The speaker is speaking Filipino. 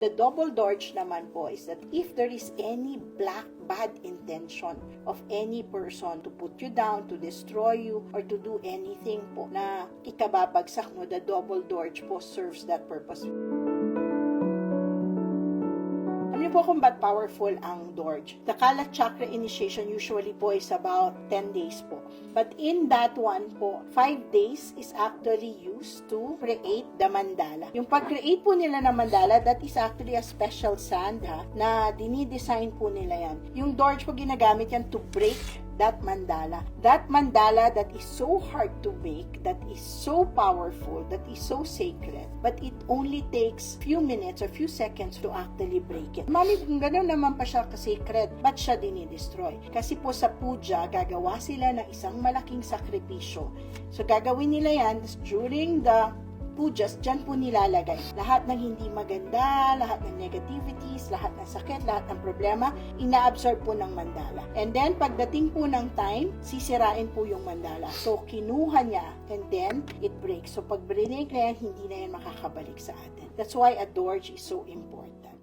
The double dorj naman po is that if there is any black bad intention of any person to put you down, to destroy you, or to do anything po na ikababagsak mo, the double dorj po serves that purpose. Niyo po kung ba't powerful ang Dorj? The Kalat Chakra initiation usually po is about 10 days po. But in that one po, 5 days is actually used to create the mandala. Yung pag-create po nila ng mandala, that is actually a special sand ha, na dinidesign po nila yan. Yung Dorj po ginagamit yan to break that mandala. That mandala that is so hard to make, that is so powerful, that is so sacred, but it only takes few minutes or few seconds to actually break it. Mami, kung gano'n naman pa siya ka-sacred, ba't siya dinidestroy? Kasi po sa puja, gagawa sila ng isang malaking sakripisyo. So gagawin nila yan during the pujas, dyan po nilalagay. Lahat ng hindi maganda, lahat ng negativities, lahat ng sakit, lahat ng problema, ina-absorb po ng mandala. And then, pagdating po ng time, sisirain po yung mandala. So, kinuha niya, and then, it breaks. So, pag break na yan, hindi na yan makakabalik sa atin. That's why a dorj is so important.